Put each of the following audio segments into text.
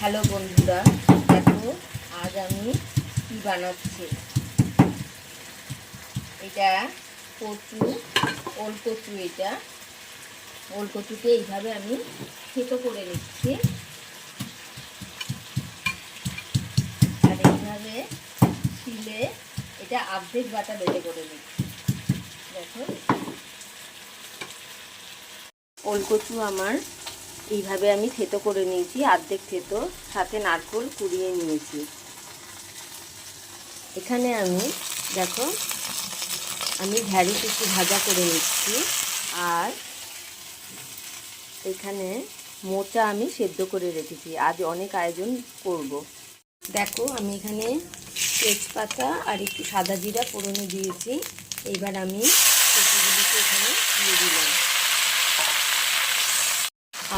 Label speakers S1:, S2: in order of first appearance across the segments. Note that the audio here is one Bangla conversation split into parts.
S1: হ্যালো বন্ধুরা, দেখো আজ আমি কি বানাচ্ছি? এটা কচু ওল কচু এটা। ওল কচুকে এইভাবে আমি থেতো করে নিচ্ছি। আর এইভাবে শিলে এটা আর্ধেক বাটা বেটে করে নিচ্ছি। দেখো। ওল কচু আমার এইভাবে আমি থেতো করে নিয়েছি অর্ধেক থেতো, সাথে নারকোল কুড়িয়ে নিয়েছি। এখানে আমি, দেখো, আমি ঢ্যাঁড়স একটু ভাজা করে নিচ্ছি, আর এখানে মোচা আমি সেদ্ধ করে রেখেছি। আজ অনেক আয়োজন করব। দেখো, আমি এখানে তেজপাতা আর একটু সাদা জিরা ফোড়নে দিয়েছি। এইবার আমি কচুগুলিকে এখানে দিয়ে দিলাম।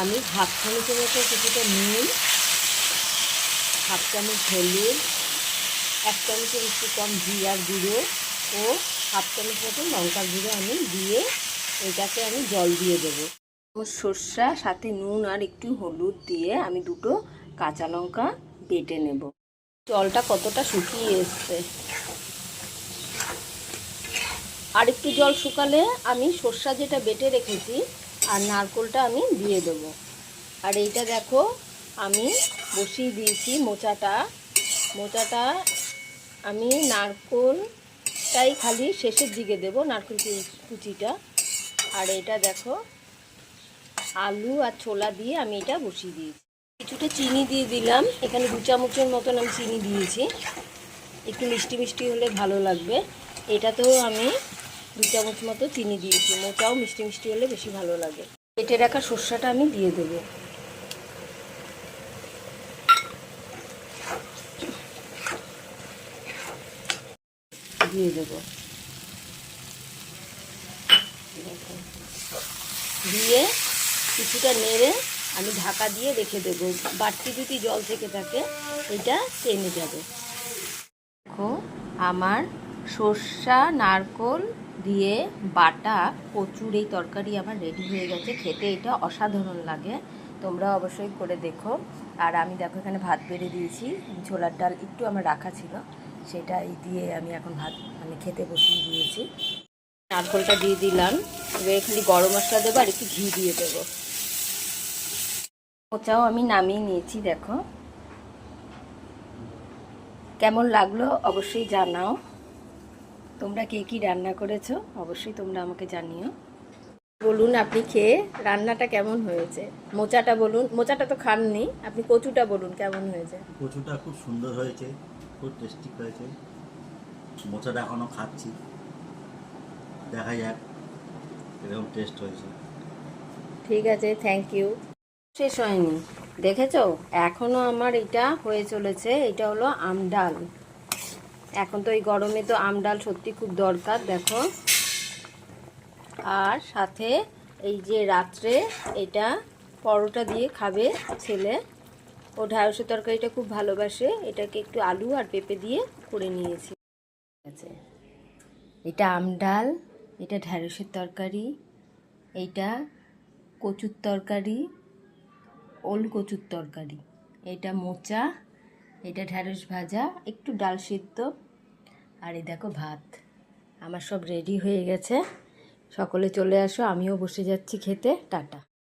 S1: আমি হাফ চামচের মতো কিছুটা নুন, হাফ চামচ হলুদ, এক চামচের একটু কম জিরার গুঁড়ো ও হাফ চামচ মতো লঙ্কার গুঁড়ো আমি দিয়ে এটাকে আমি জল দিয়ে দেবো। সর্ষা, সাথে নুন আর একটু হলুদ দিয়ে আমি দুটো কাঁচা লঙ্কা বেটে নেব। জলটা কতটা শুকিয়ে এসছে? আর একটু জল শুকালে আমি সর্ষা যেটা বেটে রেখেছি আর নারকোলটা আমি দিয়ে দেবো। আর এইটা দেখো, আমি বসিয়ে দিয়েছি মোচাটা। মোচাটা আমি নারকোলটাই খালি শেষের দিকে দেবো, নারকোল কুচিটা। আর এটা দেখো, আলু আর ছোলা দিয়ে আমি এটা বসিয়ে দিয়েছি। কিছুটা চিনি দিয়ে দিলাম। এখানে দু চামচের মতন আমি চিনি দিয়েছি। একটু মিষ্টি মিষ্টি হলে ভালো লাগবে। এটাতেও আমি দু চামচ মতো চিনি দিয়েছি মোটাও মিষ্টি মিষ্টি হলে বেশি ভালো লাগে। কেটে রাখা সর্ষাটা আমি দিয়ে দেবো। দিয়ে দেবো। দিয়ে কিছুটা নেড়ে আমি ঢাকা দিয়ে রেখে দেবো। বাড়তি যদি জল থেকে থাকে, এটা টেনে যাবে। দেখো, আমার সর্ষা, নারকোল দিয়ে বাটা, কচুর এই তরকারি আমার রেডি হয়ে গেছে। খেতে এটা অসাধারণ লাগে। তোমরা অবশ্যই করে দেখো। আর আমি দেখো এখানে ভাত বেড়ে দিয়েছি। ছোলার ডাল একটু আমার রাখা ছিল। সেটা দিয়ে আমি এখন ভাত মানে খেতে বসিয়ে দিয়েছি। নারকোলটা দিয়ে দিলাম। এবার খালি গরম মশলা দেবো আর একটু ঘি দিয়ে দেবো। ওটাও আমি নামিয়ে নিয়েছি, দেখো। কেমন লাগল অবশ্যই জানাও। তোমরা কে কী রান্না করেছ? অবশ্যই তোমরা আমাকে জানিও। বলুন আপনি খেয়ে রান্নাটা কেমন হয়েছে? মোচাটা বলুন মোচাটা তো খাননি। আপনি কচুটা বলুন কেমন হয়েছে?
S2: কচুটা খুব সুন্দর হয়েছে খুব টেস্টি হয়েছে। মোচাটা এখনও খাচ্ছি। দেখা যাক এরকম টেস্ট হয়েছে।
S1: ঠিক আছে থ্যাংক ইউ শেষ হয়নি। দেখেছ? এখনও আমার এটা হয়ে চলেছে এটা হলো আমডাল এখন তো এই গরমে তো আমডাল সত্যি খুব দরকার, দেখো। আর সাথে এই যে রাত্রে এটা পরোটা দিয়ে খাবে ছেলে। ও ঢ্যাঁড়সের তরকারিটা খুব ভালোবাসে, এটাকে একটু আলু আর পেঁপে দিয়ে করে নিয়েছি। আছে। এটা আমডাল এটা ঢ্যাঁড়সের তরকারি, এইটা কচুর তরকারি, ওল কচুর তরকারি, এটা মোচা এটা ঢ্যাঁড়স ভাজা, একটু ডাল সিদ্ধ, আর এই দেখো ভাত। আমার সব রেডি হয়ে গেছে। সকলে চলে আসো, আমিও বসে যাচ্ছি খেতে। টাটা।